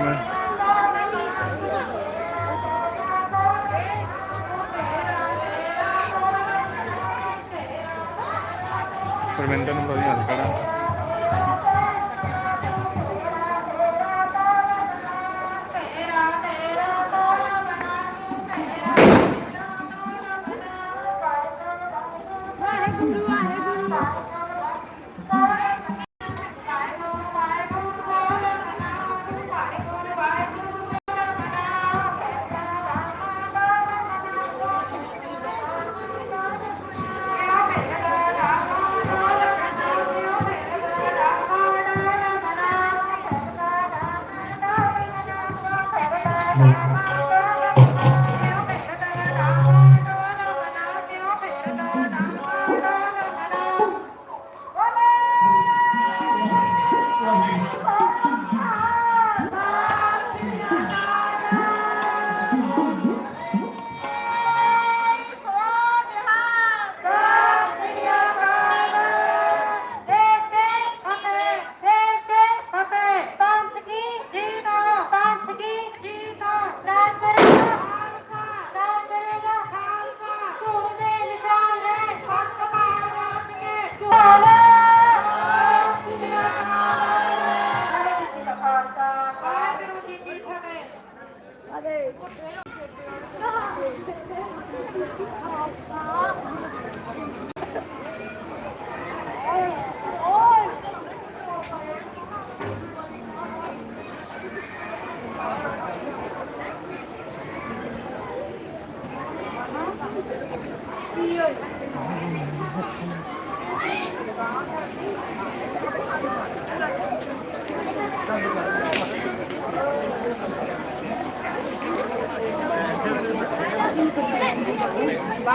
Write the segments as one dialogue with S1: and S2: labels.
S1: gentlemen.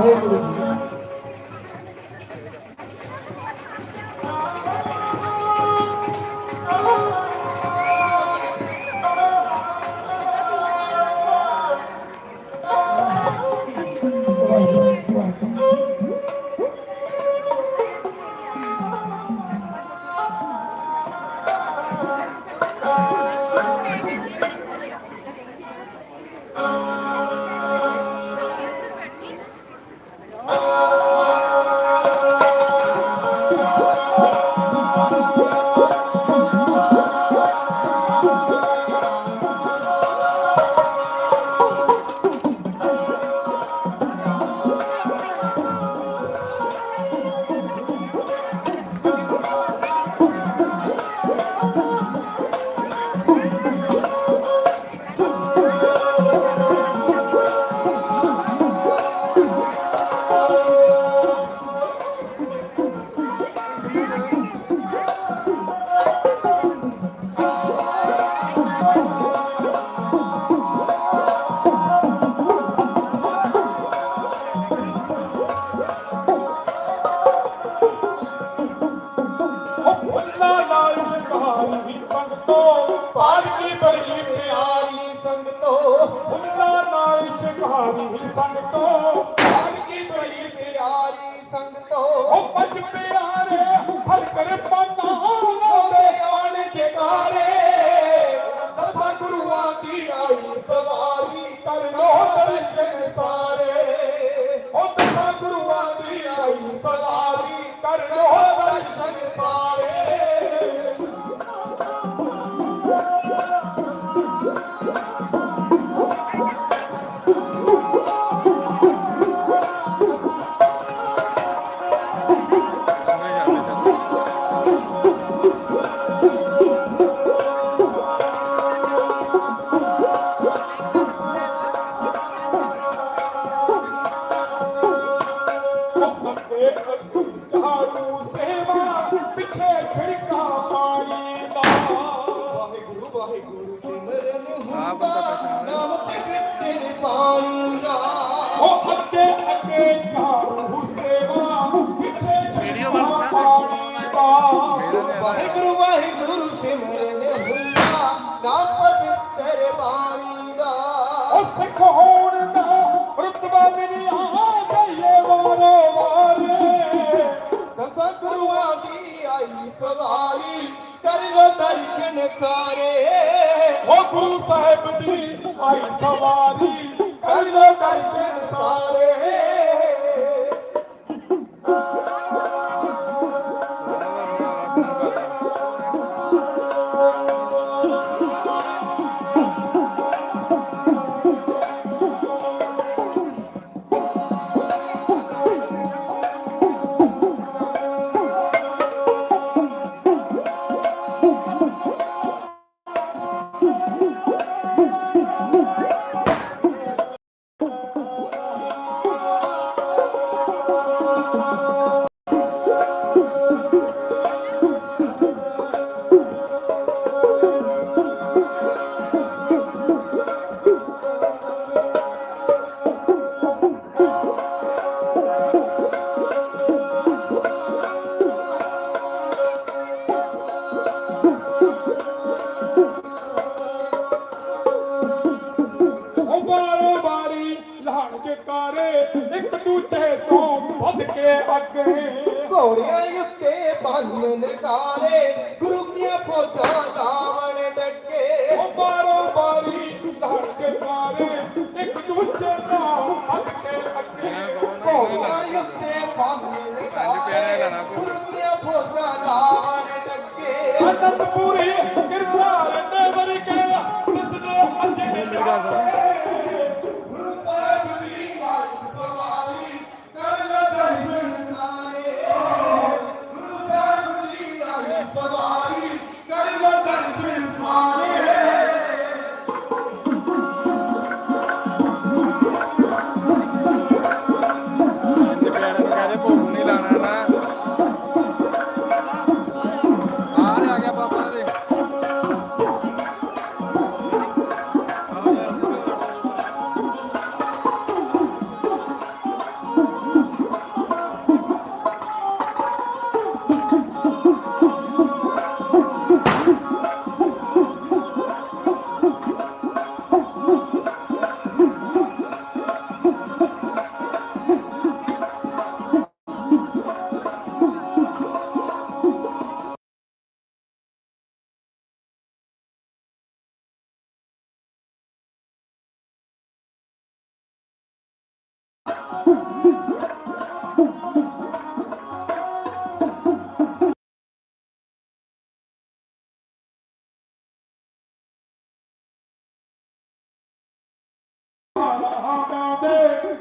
S1: ਹੈ
S2: ਸ਼ਿਕਾਰੀ ਸੰਗਤੋ, ਪਾਲਕੀ ਬੜੀ ਪਿਆਰੀ ਸੰਗਤੋ। ਫੁੱਲਾਂ ਨਾਲ ਸ਼ਿਕਾਰੀ ਸੰਗਤੋ। ਪਾਲਕੀ ਬੜੀ ਪਿਆਰੀ ਸੰਗਤੋ। ਉਹ ਪੰਜ ਪਿਆਰੇ, ਹਰ ਕਰ ਪਾਣਾ ਹੁੰਦਾ ਨਾ ਪਵਿੱਤਰ ਬਾਣੀ ਦਾ।
S3: ਉਹ ਸਿੱਖ ਹੋਣ ਦਾ ਰਤਬਾ ਮਿਲਿਆ ਗਈਏ ਵਾਰੋ ਵਾਰੇ।
S2: ਦਸਾਂ ਗੁਰੂਆਂ ਦੀ ਆਈ ਸਵਾਰੀ ਕਰ ਲੋ ਦਰਸ਼ਨ ਸਾਰੇ।
S3: ਉਹ ਗੁਰੂ ਸਾਹਿਬ ਦੀ ਆਈ ਸਵਾਰੀ
S2: ਕਰ ਲੋ ਦਰਸ਼ਨ ਸਾਰੇ।
S3: ਕੇ ਕਾਰੇ ਇੱਕ ਦੂਜੇ ਤੋਂ ਵੱਧ ਕੇ ਅੱਗੇ।
S2: ਘੋੜਿਆਂ ਉੱਤੇ ਬੰਨ ਨਗਾਰੇ ਗੁਰੂ ਕੀਆਂ ਫੌਜਾਂ ਲਾਵਣ ਡੱਕੇ।
S3: ਉਹ ਬਾਰੋ ਬਾਰੀ ਲਹਣ ਕੇ ਕਾਰੇ ਇੱਕ ਦੂਜੇ ਤੋਂ ਵੱਧ ਕੇ ਅੱਗੇ।
S2: ਘੋੜਿਆਂ ਉੱਤੇ ਬੰਨ ਨਗਾਰੇ ਗੁਰੂ ਕੀਆਂ ਫੌਜਾਂ ਲਾਵਣ ਡੱਕੇ।
S3: ਅਨੰਦ ਪੂਰੀ
S2: ਦੀ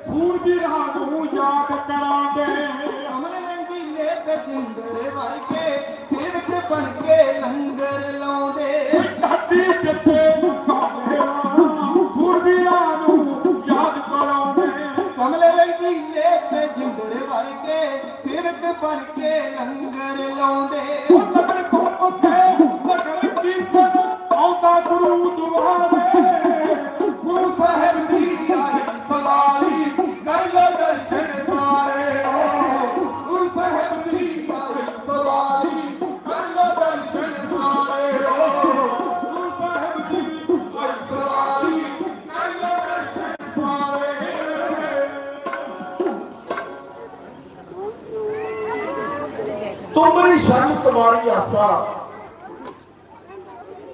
S3: ਗਾਉਂਦੇ ਸੂਰਬੀਰਾਂ ਨੂੰ ਯਾਦ ਕਰਾਂਗੇ।
S2: ਅਮਲ ਰੰਗੀਲੇ ਤੇ ਜਿੰਦਰ ਵਰਗੇ ਸੇਵਕ ਬਣ ਕੇ ਲੰਗਰ ਲਾਉਂਦੇ।
S3: ਢਾਡੀ ਜਿੱਥੇ ਕਾਲੇ ਸੂਰਬੀਰਾਂ ਨੂੰ ਯਾਦ ਕਰਾਂਗੇ।
S2: ਕਮਲ ਰੰਗੀਲੇ ਤੇ ਜਿੰਦਰ ਵਰਗੇ ਸੇਵਕ ਬਣ ਕੇ ਲੰਗਰ ਲਾਉਂਦੇ।
S3: ਉਹ ਨਗਰ ਤੋਂ ਉੱਤੇ
S4: ਤੁਮਰੀ ਸ਼ਰਨ ਤੁਮਾਰੀ ਆਸਾ।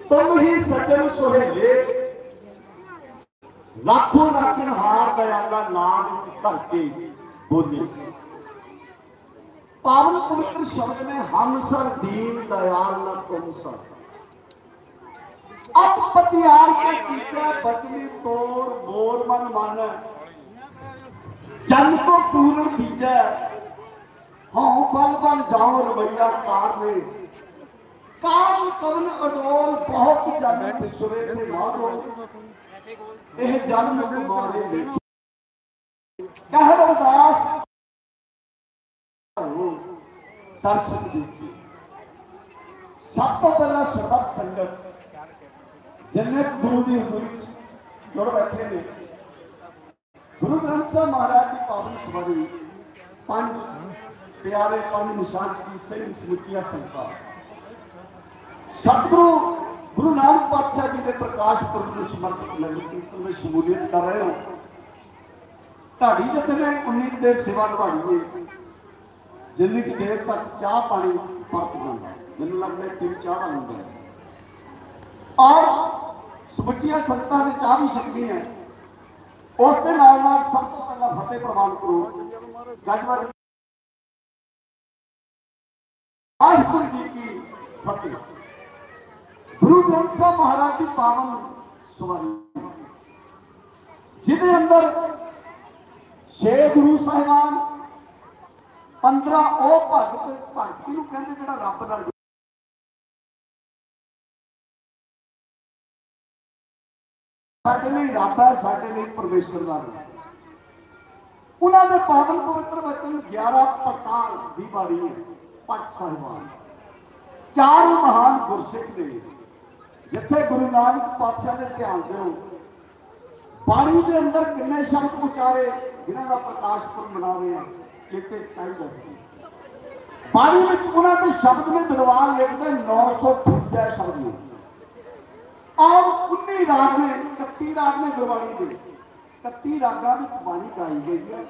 S4: ਤੁਮ ਹੀ ਸੱਜਣ ਸੁਹੇਲੇ। ਲੱਖੋਂ ਲੱਖਣ ਹਾਰ ਦਇਆਲਾ ਨਾਮ ਧਰ ਕੇ ਬੋਲੇ। ਪਾਵਨ ਪਵਿੱਤਰ ਸ਼ਬਦ ਨੇ ਹਮ ਸਰ ਦੀਨ ਦਇਆਲ ਨ ਤੁਮ ਸਰ। ਅਪ ਪਤਿਆਰ ਕੇ ਕੀਤਾ ਬਚਨੀ ਤੋਰ ਮੋਰ ਮਨ ਮਨ। ਜਨ ਕੋ ਪੂਰਨ ਦੀਜੈ ਹਾਂ, ਬਲ ਬਲ ਜਾਓ ਰਵਈਆ ਕਾਰ ਨੇ ਕਾਮ ਕਵਨ ਅਡੋਲ ਬਹੁਤ ਜਨ ਬਿਸਰੇ ਤੇ ਮਾਰੋ ਇਹ ਜਨਮ ਕੁਮਾਰੇ ਦੇਖੀ ਕਹਿ ਰਵਦਾਸ ਦਰਸ਼ਨ ਦਿੱਤੀ ਸਭ ਤੋਂ ਪਹਿਲਾਂ ਸਰਬੱਤ ਸੰਗਤ। ਜਿੰਨੇ ਗੁਰੂ ਦੀ ਹਜ਼ੂਰੀ ਚ ਜੁੜ ਬੈਠੇ ਨੇ। ਗੁਰੂ ਗੁਰੂ ਗ੍ਰੰਥ ਸਾਹਿਬ ਮਹਾਰਾਜ ਦੀ ਪਾਵਨ ਸਵਾਰੀ। ਪੰਜ ਪਿਆਰੇ ਪੰਜ ਨਿਸ਼ਾਨ ਕੀ ਸਹੀ ਸਮੁੱਚੀਆਂ ਸੰਗਤਾਂ। ਸਤਿਗੁਰੂ, ਗੁਰੂ ਨਾਨਕ ਪਾਤਸ਼ਾਹ ਜੀ ਦੇ ਪ੍ਰਕਾਸ਼ ਪੁਰਬ ਨੂੰ ਸਮਰਪਿਤ ਨਗਰ ਕੀਰਤਨ ਵਿੱਚ ਸ਼ਮੂਲੀਅਤ ਕਰ ਰਹੇ ਹੋ। ਢਾਡੀ ਜਥੇ ਨੇ 19 ਦੇਰ ਸੇਵਾ ਨਿਭਾਈ ਹੈ ਜਿੰਨੀ ਕੁ ਦੇਰ ਤੱਕ ਚਾਹ ਪਾਣੀ ਵਰਤ ਜਾਂਦਾ। ਮੈਨੂੰ ਲੱਗਦਾ ਕਿ ਚਾਹ ਦਾ ਹੁੰਦਾ ਹੈ। ਔਰ ਸਮੁੱਚੀਆਂ ਸੰਗਤਾਂ ਨੇ ਚਾਹ ਵੀ ਸਕਦੀਆਂ। ਹੈ ਉਸ ਦੇ ਨਾਲ ਨਾਲ ਸਭ ਤੋਂ ਪਹਿਲਾਂ ਫਤਿਹ ਪ੍ਰਵਾਨ ਕਰੋ। ਗੱਜਵਰ ਵਾਹਿਗੁਰੂ ਜੀ ਕੀ ਫਤਿਹ ਗੁਰੂ ਗ੍ਰੰਥ ਸਾਹਿਬ ਮਹਾਰਾਜ ਦੀ ਪਾਵਨ ਸਵਾਰੀ। ਜਿਹਦੇ ਅੰਦਰ ਛੇ ਗੁਰੂ ਸਾਹਿਬਾਨ 15 ਉਹ ਭਗਤ, ਭਗਤੀ ਨੂੰ ਕਹਿੰਦੇ ਜਿਹੜਾ ਰੱਬ ਨਾਲ ਸਾਡੇ ਲਈ ਰੱਬ ਹੈ, ਸਾਡੇ ਲਈ ਪਰਮੇਸ਼ਰ ਦਾ ਰੂਪ। ਉਹਨਾਂ ਦੇ ਪਾਵਨ ਪਵਿੱਤਰ ਵਚਨ 11 ਪਟਾਲ ਦੀ ਬਾਣੀ ਹੈ। ਪਟ ਸਾਹਿਬਾਨ। ਚਾਰ ਮਹਾਨ ਗੁਰਸਿੱਖ ਨੇ ਜਿੱਥੇ ਗੁਰੂ ਨਾਨਕ ਪਾਤਸ਼ਾਹ ਦੇ ਧਿਆਨ ਦਿਓ ਬਾਣੀ ਦੇ ਅੰਦਰ ਕਿੰਨੇ ਸ਼ਬਦ ਉਚਾਰੇ ਜਿਨ੍ਹਾਂ ਦਾ ਪ੍ਰਕਾਸ਼ ਪੁਰਬ ਮਨਾ ਰਹੇ ਆ, ਚੇਤੇ ਚਾਹੀਦਾ ਸੀ ਬਾਣੀ ਵਿੱਚ ਉਹਨਾਂ ਦੇ ਸ਼ਬਦ ਨੇ ਵਿਦਵਾਨ ਲਿਖਦੇ 958 ਸ਼ਬਦ ਨੇ। ਔਰ 19 ਰਾਗ ਨੇ 31 ਰਾਗ ਨੇ ਗੁਰਬਾਣੀ ਦੇ। 31 ਰਾਗਾਂ ਵਿੱਚ ਬਾਣੀ ਗਾਈ ਗਈ ਹੈ।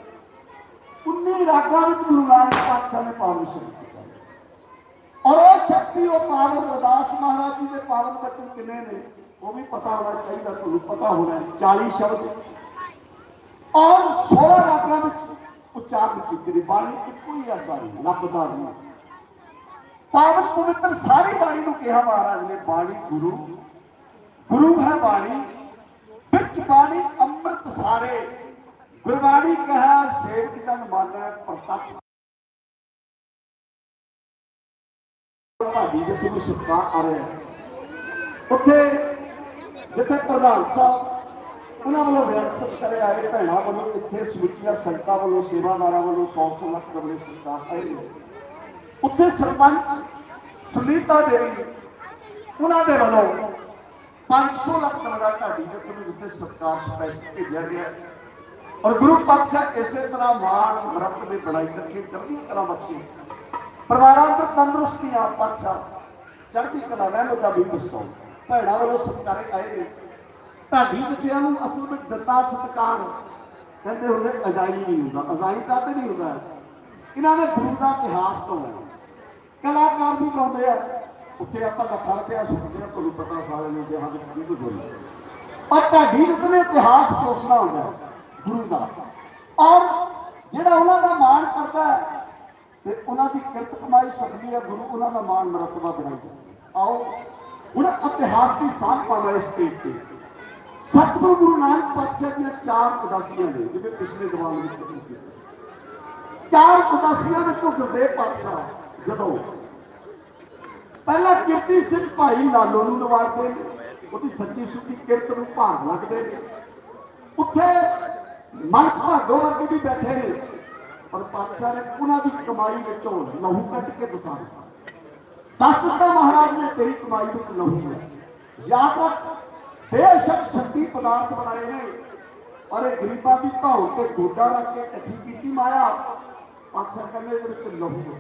S4: 19 ਰਾਗਾਂ ਵਿੱਚ ਗੁਰੂ ਨਾਨਕ ਪਾਤਸ਼ਾਹ ਨੇ ਪਾਵਨ ਸ਼ਬਦ ਔਰ ਉਹ ਸ਼ਕਤੀ ਉਹ ਪਾਵਨ ਰਦਾਸ ਮਹਾਰਾਜ ਜੀ ਦੇ ਪਾਵਨ ਬਚਨ ਕਿੰਨੇ ਨੇ? ਉਹ ਵੀ ਪਤਾ ਹੋਣਾ ਚਾਹੀਦਾ, ਤੁਹਾਨੂੰ ਪਤਾ ਹੋਣਾ 40 ਸ਼ਬਦ। ਔਰ 16 ਰਾਗਾਂ ਵਿੱਚ ਉਚਾਰਨ ਕੀਤੇ ਬਾਣੀ ਇੱਕੋ ਹੀ ਆ ਸਾਰੀ, ਲੱਭਦਾ ਨਹੀਂ। ਪਾਵਨ ਪਵਿੱਤਰ ਸਾਰੀ ਬਾਣੀ ਨੂੰ ਕਿਹਾ ਮਹਾਰਾਜ ਨੇ, ਬਾਣੀ ਗੁਰੂ। ਗੁਰੂ ਹੈ ਬਾਣੀ। ਵਿੱਚ ਬਾਣੀ ਅੰਮ੍ਰਿਤ ਸਾਰੇ। ਗੁਰਬਾਣੀ ਕਹਾ, ਸੇਵਕ ਜਨ ਮਾਨੈ ਪ੍ਰਤੱਖ। ਭਾਡੀ ਜਿੱਥੇ ਨੂੰ ਸੁੱਕਾ ਆ ਰਿਹਾ ਉੱਥੇ ਜਿੱਥੇ ਪ੍ਰਧਾਨ ਸਾਹਿਬ, ਉਹਨਾਂ ਵੱਲੋਂ ਵਿਅਕਤ ਕਰੇ ਆਏ ਭੈਣਾਂ ਵੱਲੋਂ, ਇੱਥੇ ਸਮੁੱਚੀਆਂ ਸੰਗਤਾਂ ਵੱਲੋਂ, ਸੇਵਾਦਾਰਾਂ ਵੱਲੋਂ 100 ਲੱਖ ਰੁਪਏ ਸਰਕਾਰ ਆਏ ਉੱਥੇ ਸਰਪੰਚ ਸੁਨੀਤਾ ਦੇਵੀ, ਉਹਨਾਂ ਦੇ ਵੱਲੋਂ 500 ਲੱਖ ਰੁਪਏ ਢਾਡੀ ਜਿੱਥੇ ਨੂੰ ਜਿੱਥੇ ਸਰਕਾਰ ਸਪੈਸ਼ਲ ਭੇਜਿਆ ਗਿਆ ਔਰ ਗੁਰੂ ਪਾਤਸ਼ਾਹ ਇਸੇ ਤਰ੍ਹਾਂ ਮਾਣ ਮਰਤ ਦੇ ਬਣਾਈ ਰੱਖੇ, ਚੜ੍ਹਦੀ ਕਲਾ ਬਖਸ਼ੇ। ਪਰਿਵਾਰਾਂ ਅੰਦਰ ਤੰਦਰੁਸਤੀਆਂ ਪਾਤਸ਼ਾਹ ਚੜ੍ਹਦੀ ਕਲਾ ਰਹਿਮਤ ਦਾ ਵੀ ਦੱਸੋ ਭੈਣਾਂ ਵੱਲੋਂ ਸਤਿਕਾਰੇ ਆਏ ਨੇ। ਢਾਡੀ ਜਿੱਤਿਆਂ ਨੂੰ ਅਸਲ ਵਿੱਚ ਦਿੱਤਾ ਸਤਿਕਾਰ। ਕਹਿੰਦੇ ਹੁੰਦੇ, ਅਜਾਈ ਨਹੀਂ ਹੁੰਦਾ। ਅਜਾਈ ਕਾਤੇ ਨਹੀਂ ਹੁੰਦਾ। ਇਹਨਾਂ ਨੇ ਗੁਰੂ ਦਾ ਇਤਿਹਾਸ ਤੋਂ ਕਲਾਕਾਰ ਵੀ ਗਾਉਂਦੇ ਆ। ਉੱਥੇ ਆਪਾਂ ਲੱਖਾਂ ਰੁਪਇਆ ਸੁਣਦੇ ਆ, ਤੁਹਾਨੂੰ ਪਤਾ ਸਾਰੇ ਨੂੰ ਕਿ ਹਾਂ ਵਿੱਚ ਕੀ ਹੋਈ ਔਰ ਢਾਡੀ ਜਿੱਤ ਨੇ ਇਤਿਹਾਸ ਪਰੋਸਣਾ ਹੁੰਦਾ ਗੁਰੂ ਦਾ। ਔਰ ਜਿਹੜਾ ਉਹਨਾਂ ਦਾ ਮਾਣ ਕਰਦਾ ਤੇ ਉਹਨਾਂ ਦੀ ਕਿਰਤ ਕਮਾਈ ਸਕਦੀ ਹੈ, ਗੁਰੂ ਉਹਨਾਂ ਦਾ ਮਾਣ ਮਰਤਬਾ ਬਣਾਉਂਦਾ ਆਓ, ਹੁਣ ਇਤਿਹਾਸ ਦੀ ਸਾਂਝ ਪਾਉਣਾ ਇਸ ਸਟੇਜ ਤੇ ਸਤਿਗੁਰੂ ਗੁਰੂ ਨਾਨਕ ਪਾਤਸ਼ਾਹ ਦੀਆਂ ਚਾਰ ਉਦਾਸੀਆਂ ਨੇ, ਜਿਵੇਂ ਪਿਛਲੇ ਦੀਵਾਨ ਵਿੱਚ ਜ਼ਿਕਰ ਕੀਤਾ ਚਾਰ ਉਦਾਸੀਆਂ ਵਿੱਚੋਂ ਗੁਰਦੇਵ ਪਾਤਸ਼ਾਹ, ਜਦੋਂ ਪਹਿਲਾ ਕਿਰਤੀ ਸਿੰਘ ਭਾਈ ਲਾਲੋ ਨੂੰ ਨਵਾਜ਼ਦੇ ਨੇ, ਉਹਦੀ ਸੱਚੀ ਸੁੱਚੀ ਕਿਰਤ ਨੂੰ ਭਾਗ ਲੱਗਦੇ ਨੇ। ਉੱਥੇ ਮਨ ਭਾਗੋ ਵਰਗੇ ਵੀ ਬੈਠੇ ਨੇ। ਪਰ ਪਾਤਸ਼ਾਹ ਨੇ ਉਹਨਾਂ ਦੀ ਕਮਾਈ ਵਿੱਚੋਂ ਲਹੂ ਕੱਢ ਕੇ ਦਸਾ ਦਿੱਤਾ ਦੱਸ ਦਿੱਤਾ ਮਹਾਰਾਜ ਨੇ ਤੇਰੀ ਕਮਾਈ ਵਿੱਚ ਲਹੂ ਹੈ ਜਾਂ ਤੱਕ ਬੇਸ਼ੱਕ ਸ਼ਕਤੀ ਪਦਾਰਥ ਬਣਾਏ ਨੇ ਔਰ ਇਹ ਗਰੀਬਾਂ ਦੀ ਧੌਣ ਤੇ ਗੋਡਾ ਰੱਖ ਕੇ ਇਕੱਠੀ ਕੀਤੀ ਮਾਇਆ ਪਾਤਸ਼ਾਹ ਕਹਿੰਦੇ ਇਹਦੇ ਵਿੱਚ ਲਹੂ ਹੈ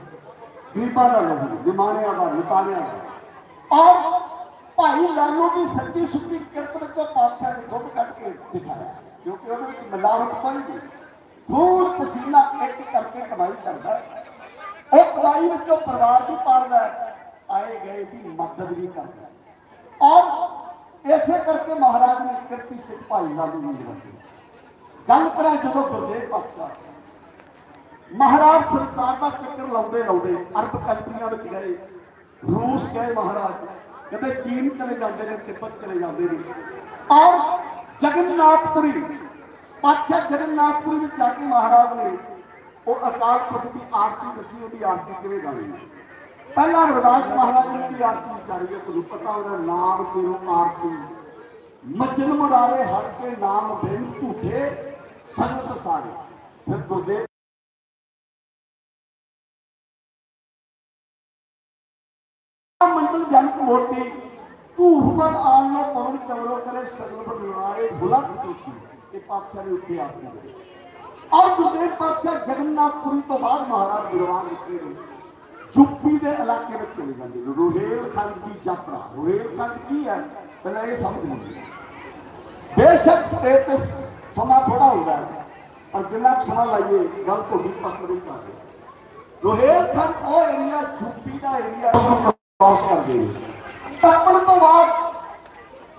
S4: ਗਰੀਬਾਂ ਦਾ ਲਹੂ ਨਿਮਾਣਿਆਂ ਦਾ ਨਿਤਾਣਿਆਂ ਦਾ ਔਰ ਭਾਈ ਲਾਲੂ ਦੀ ਸੱਚੀ ਸੁੱਚੀ ਕਿਰਤ ਵਿੱਚੋਂ ਪਾਤਸ਼ਾਹ ਨੇ ਦੁੱਧ ਕੱਢ ਕੇ ਦਿਖਾਇਆ ਕਿਉਂਕਿ ਉਹਦੇ ਵਿੱਚ ਮਿਲਾਵਟ ਕੋਈ ਨਹੀਂ ਖੂਨ ਪਸੀਨਾ ਇੱਕ ਕਰਕੇ ਕਮਾਈ ਕਰਦਾ ਉਹ ਕਮਾਈ ਵਿੱਚੋਂ ਪਰਿਵਾਰ ਵੀ ਪਾਲਦਾ ਆਏ ਗਏ ਦੀ ਮਦਦ ਵੀ ਕਰਦਾ ਔਰ ਇਸੇ ਕਰਕੇ ਮਹਾਰਾਜ ਨੇ ਕਿਰਤੀ ਸਿੰਘ ਭਾਈ ਲਾਲੂ ਨੂੰ ਲਿਖੀ ਗੱਲ ਕਰਾਂ ਜਦੋਂ ਗੁਰਦੇਵ ਪਾਤਸ਼ਾਹ। ਮਹਾਰਾਜ ਸੰਸਾਰ ਦਾ ਚੱਕਰ ਲਾਉਂਦੇ ਲਾਉਂਦੇ ਅਰਬ ਕੰਟਰੀਆਂ ਵਿੱਚ ਗਏ। ਰੂਸ ਗਏ ਮਹਾਰਾਜ। ਕਦੇ ਚੀਨ ਚਲੇ ਜਾਂਦੇ ਨੇ, ਤਿੱਬਤ ਚਲੇ ਜਾਂਦੇ ਨੇ। ਔਰ ਜਗਨਨਾਥਪੁਰੀ ਪਾਤਸ਼ਾਹ ਜਗਨਨਾਥਪੁਰੀ ਵਿੱਚ ਜਾ ਕੇ ਮਹਾਰਾਜ ਨੇ ਉਹ ਅਕਾਲ ਪੁਰਖ ਦੀ ਆਰਤੀ ਦੱਸੀ, ਉਹਦੀ ਆਰਤੀ ਕਿਵੇਂ ਗਾਣੀ ਹੈ? ਪਹਿਲਾਂ ਰਵਿਦਾਸ ਮਹਾਰਾਜ ਨੇ ਦੀ ਆਰਤੀ ਵਿਚਾਰੀ ਹੈ, ਤੁਹਾਨੂੰ ਪਤਾ ਉਹਦਾ ਨਾਮ ਤੇਰੋ ਆਰਤੀ। ਮੱਜਨ ਮੁਰਾਰੇ ਹਰ ਕੇ ਨਾਮ ਬਿਨ ਝੂਠੇ, ਸੰਗਤ ਸਾਰੇ। ਫਿਰ ਗੁਰਦੇਵ ਮੰਡਲ ਜਨਕ ਮੋਤੀ, ਧੂਫ ਮਨ ਆਣ ਲੋ ਪਵਨ ਚਵਰੋ ਕਰੇ ਸਗਲ ਬਨਵਾਏ ਬੁਲੰਦ ਚੁੱਕੀ। ਇਹ ਪਾਤਸ਼ਾਹ ਨੇ ਉੱਤੇ ਆਰਤੀ ਦਿੱਤੀ ਔਰ ਗੁਰਦੇਵ ਪਾਤਸ਼ਾਹ ਜਗਨਨਾਥਪੁਰੀ ਤੋਂ ਬਾਅਦ ਮਹਾਰਾਜ ਗੁਰਵਾਨ ਲਿਖੇ ਨੇ। ਯੂਪੀ ਦੇ ਇਲਾਕੇ ਵਿੱਚ ਚਲੇ ਜਾਂਦੇ ਨੇ। ਰੋਹੇਲਖੰਡ ਦੀ ਯਾਤਰਾ। ਰੋਹੇਲਖੰਡ ਕੀ ਹੈ? ਪਹਿਲਾਂ ਇਹ ਸਮਝ ਲਓ। ਬੇਸ਼ੱਕ ਸਟੇਟਸ ਸਮਾਂ ਥੋੜਾ ਹੁੰਦਾ ਹੈ, ਪਰ ਜਿੰਨਾ ਸਮਾਂ ਲਾਈਏ, ਗੱਲ ਤੁਹਾਡੀ ਪਕੜ ਕਰ ਰੋਹੇਲਖੰਡ ਉਹ ਏਰੀਆ ਯੂਪੀ ਦਾ ਏਰੀਆ ਕ੍ਰਾਸ ਕਰਦੇ ਨੇ। ਟੱਪਣ ਤੋਂ ਬਾਅਦ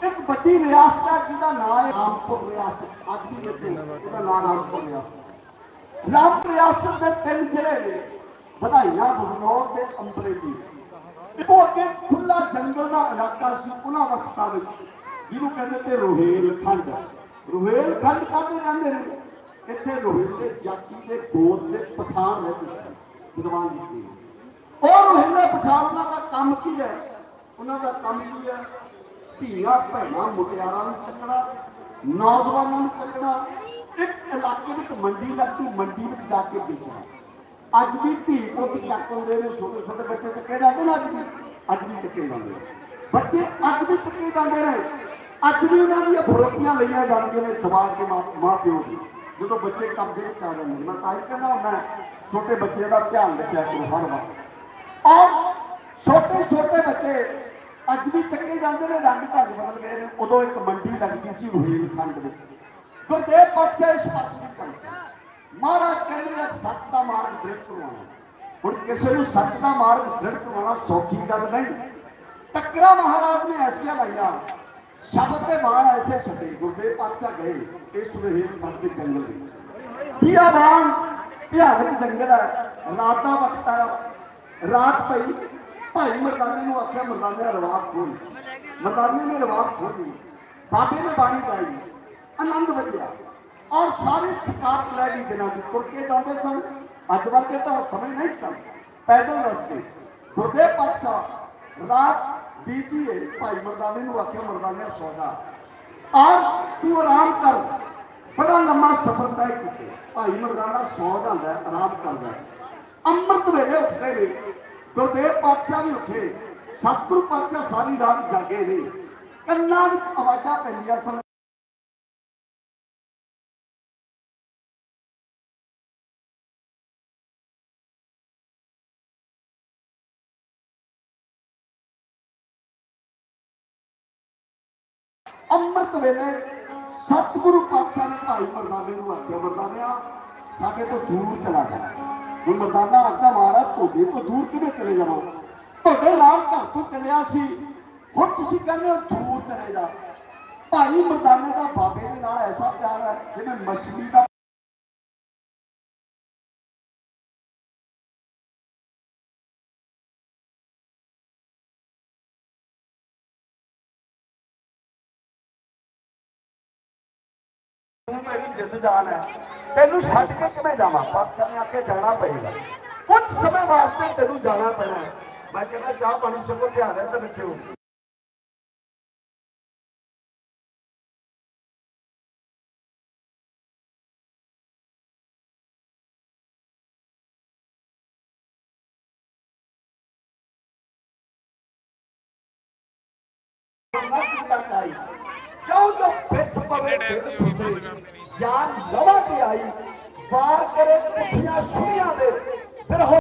S4: ਇੱਕ ਵੱਡੀ ਰਿਆਸਤ ਹੈ ਜਿਹਦਾ ਨਾਮ ਹੈ ਰਾਮਪੁਰ ਰਿਆਸਤ ਅੱਜ ਵੀ ਇੱਥੇ ਉਹਦਾ ਨਾਮ ਰਾਮਪੁਰ ਰਿਆਸਤ ਰਾਮਪੁਰ ਰਿਆਸਤ ਦੇ ਤਿੰਨ ਜ਼ਿਲ੍ਹੇ ਨੇ, ਵਧਾਈਆਂ ਬਸਨੌਰ ਤੇ ਅੰਬਰੇਲੀ। ਉਹ ਅੱਗੇ ਖੁੱਲਾ ਜੰਗਲ ਦਾ ਇਲਾਕਾ ਸੀ, ਉਹਨਾਂ ਵਕਤਾਂ ਵਿੱਚ, ਜਿਹਨੂੰ ਕਹਿੰਦੇ ਤੇ ਰੋਹੇਲਖੰਡ ਰੋਹੇਲਖੰਡ ਕਾਹਦੇ ਰਹਿੰਦੇ ਨੇ? ਇੱਥੇ ਰੋਹਿਲ ਦੇ ਜਾਤੀ ਦੇ ਗੋਤ ਦੇ ਪਠਾਨ ਰਹਿੰਦੇ ਸੀ, ਵਿਦਵਾਨ ਜੀ। ਉਹ ਰੋਹਿਲੇ ਪਠਾਨ, ਉਹਨਾਂ ਦਾ ਕੰਮ ਕੀ ਹੈ? ਉਹਨਾਂ ਦਾ ਕੰਮ ਕੀ ਹੈ? ਧੀਆਂ ਭੈਣਾਂ ਮੁਟਿਆਰਾਂ ਨੂੰ ਚੱਕਣਾ, ਨੌਜਵਾਨਾਂ ਨੂੰ ਚੱਕਣਾ, ਇੱਕ ਇਲਾਕੇ ਵਿੱਚ ਮੰਡੀ ਲੱਗਦੀ, ਮੰਡੀ ਵਿੱਚ ਜਾ ਕੇ ਵੇਚਣਾ। ਅੱਜ ਵੀ ਧੀ ਪੁੱਤ ਚੱਕ ਹੁੰਦੇ ਨੇ, ਛੋਟੇ ਛੋਟੇ ਬੱਚੇ ਚੱਕੇ ਜਾਂਦੇ ਨੇ ਅੱਜ ਵੀ ਅੱਜ ਵੀ ਚੱਕੇ ਜਾਂਦੇ ਬੱਚੇ ਅੱਜ ਵੀ ਚੱਕੇ ਜਾਂਦੇ ਨੇ, ਅੱਜ ਵੀ ਉਹਨਾਂ ਦੀਆਂ ਫਰੋਤੀਆਂ ਲਈਆਂ ਜਾਂਦੀਆਂ ਨੇ ਦਬਾ ਕੇ ਮਾਂ ਪਿਓ ਦੀ ਜਦੋਂ ਬੱਚੇ ਕਬਜ਼ੇ ਵਿੱਚ ਆ ਜਾਂਦੇ ਨੇ, ਮੈਂ ਤਾਂ ਹੀ ਕਹਿੰਦਾ ਹੁੰਦਾ, ਛੋਟੇ ਬੱਚੇ ਦਾ ਧਿਆਨ ਰੱਖਿਆ ਕਰੋ ਹਰ ਵਕਤ ਔਰ ਛੋਟੇ ਛੋਟੇ ਬੱਚੇ ਅੱਜ ਵੀ ਚੱਕੇ ਜਾਂਦੇ ਨੇ ਰੰਗ ਢੰਗ ਬਦਲ ਗਏ ਨੇ ਉਦੋਂ ਇੱਕ ਮੰਡੀ ਲੱਗਦੀ ਸੀ ਰੋਹੀਲਖੰਡ ਵਿੱਚ ਗੁਰਦੇਵ ਪਾਤਸ਼ਾਹ ਇਸ ਪਾਸੇ ਨੂੰ ਚੱਲਦੇ ਮਹਾਰਾਜ ਕਹਿੰਦੇ ਨੇ ਸੱਤ ਦਾ ਮਾਰਗ ਦ੍ਰਿੜ ਕਰਵਾਉਣਾ ਹੁਣ ਕਿਸੇ ਨੂੰ ਸੱਤ ਦਾ ਮਾਰਗ ਦ੍ਰਿੜ ਕਰਵਾਉਣਾ ਸੌਖੀ ਗੱਲ ਨਹੀਂ। ਟੱਕਰਾ ਮਹਾਰਾਜ ਨੇ ਐਸੀਆਂ ਲਾਈਆਂ। ਸ਼ਬਦ ਦੇ ਬਾਣ ਐਸੇ ਛੱਡੇ। ਗੁਰਦੇਵ ਪਾਤਸ਼ਾਹ ਗਏ ਇਸ ਰੋਹੀਲਖੰਡ ਦੇ ਜੰਗਲ ਵਿੱਚ। ਬਿਆਬਾਨ ਭਿਆਨਕ ਜੰਗਲ ਹੈ। ਰਾਤ ਦਾ ਵਕਤ ਹੈ ਰਾਤ ਪਈ। ਭਾਈ ਮਰਦਾਨੇ ਨੂੰ ਆਖਿਆ, ਮਰਦਾਨੇ ਰਵਾਬ ਖੋਲ ਮਰਦਾਨੇ ਨੇ ਰਵਾਬ ਖੋਲੀ ਬਾਬੇ ਨੇ ਬਾਣੀ ਗਾਈ। ਆਨੰਦ ਵਜਿਆ ਔਰ ਸਾਰੇ ਥਕਾਵਟ ਲੈ ਗਈ ਦਿਨਾਂ ਦੀ। ਤੁਰ ਜਾਂਦੇ ਸਨ। ਅੱਜ ਵਰਗੇ ਤਾਂ ਸਮਝ ਨਹੀਂ ਸਨ। ਪੈਦਲ ਰਸਤੇ। ਗੁਰਦੇਵ ਪਾਤਸ਼ਾਹ ਰਾਤ ਬੀਤੀ ਹੈ। ਭਾਈ ਮਰਦਾਨੇ ਨੂੰ ਆਖਿਆ ਮਰਦਾਨੇ ਸੌਦਾ ਜਾ। ਔਰ ਤੂੰ ਆਰਾਮ ਕਰ। ਬੜਾ ਲੰਮਾ ਸਫ਼ਰ ਤੈਅ ਕੀਤਾ। ਭਾਈ ਮਰਦਾਨਾ ਸੌ ਜਾਂਦਾ, ਆਰਾਮ ਕਰਦਾ। ਅੰਮ੍ਰਿਤ ਵੇਲੇ ਉੱਠਦੇ ਨੇ। ਗੁਰਦੇਵ ਪਾਤਸ਼ਾਹ ਵੀ ਉੱਠੇ ਸਤਿਗੁਰੂ ਪਾਤਸ਼ਾਹ ਸਾਰੀ ਰਾਤ ਜਾਗੇ ਨੇ। ਕੰਨਾਂ ਵਿੱਚ ਆਵਾਜ਼ਾਂ ਪੈਂਦੀਆਂ ਸਨ। ਅੰਮ੍ਰਿਤ ਵੇਲੇ ਸਤਿਗੁਰੂ ਪਾਤਸ਼ਾਹ ਨੇ ਭਾਈ ਮਰਦਾਨੇ ਨੂੰ ਆਖਿਆ, ਮਰਦਾਨਿਆ, ਸਾਡੇ ਤੋਂ ਦੂਰ ਚਲਾ ਜਾ। ਹੁਣ ਮਰਦਾਨਾ ਆਖਦਾ ਮਹਾਰਾਜ ਤੁਹਾਡੇ ਤੋਂ ਦੂਰ ਕਿਵੇਂ ਚਲੇ ਜਾਵਾਂ? ਤੁਹਾਡੇ ਨਾਲ ਘਰ ਤੋਂ ਚੱਲਿਆ ਸੀ। ਹੁਣ ਤੁਸੀਂ ਕਹਿੰਦੇ ਹੋ ਦੂਰ ਚਲੇ ਜਾ। ਭਾਈ ਮਰਦਾਨੇ ਦਾ ਬਾਬੇ ਦੇ ਨਾਲ ਐਸਾ ਪਿਆਰ ਹੈ ਜਿਵੇਂ ਮਛਲੀ ਦਾ ਤੂੰ ਮੇਰੀ ਜਿੱਦ ਜਾਨ ਹੈ। ਤੈਨੂੰ ਛੱਡ ਕੇ ਕਿਵੇਂ ਜਾਵਾਂ? ਪਾਤਸ਼ਾਹ ਆ ਕੇ ਜਾਣਾ ਪਏਗਾ। ਕੁਝ ਸਮੇਂ ਵਾਸਤੇ ਤੈਨੂੰ ਜਾਣਾ ਪੈਣਾ ਮੈਂ ਕਹਿੰਦਾ ਚਾਹ ਬਣ ਸਗੋਂ ਧਿਆਨ ਹੈ ਤੇ ਬੱਚਿਓ